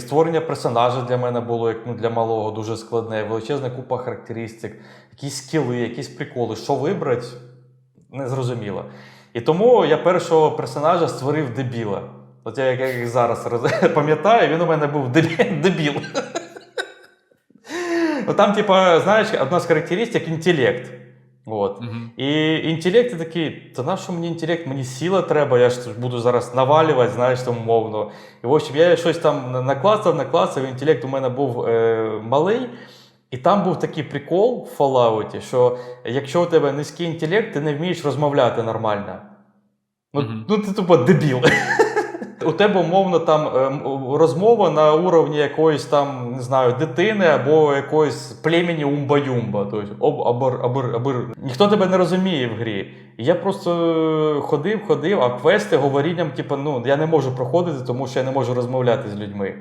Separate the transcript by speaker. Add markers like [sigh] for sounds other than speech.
Speaker 1: Створення персонажа для мене було як ну, для малого дуже складне, величезна купа характеристик, якісь скіли, якісь приколи. Що вибрати, не зрозуміло. І тому я першого персонажа створив дебіла. От я як, як зараз [laughs] пам'ятаю, він у мене був дебіл. [laughs] Ну там, типа, знаєш, одна з характеристик інтелект. От.
Speaker 2: Мгм.
Speaker 1: І інтелект такий, та на що мені інтелект? Мені сила треба, я ж буду зараз навалювати, знаєш, там умовно. І в общем, я щось там на- наклацав, наклацав, інтелект у мене був е, малий. І там був такий прикол в Fallout, що якщо у тебе низький інтелект, ти не вмієш розмовляти нормально. Ну,
Speaker 2: Мгм.
Speaker 1: ну ти тупо дебіл. [laughs] У тебе, умовно, там е, розмова на уровні якоїсь там, не знаю, дитини або якоїсь племені умба-юмба. Тобто, об, абор, абор, абер. Ніхто тебе не розуміє в грі. Я просто ходив, ходив, а квести говорінням, типу, ну, я не можу проходити, тому що я не можу розмовляти з людьми.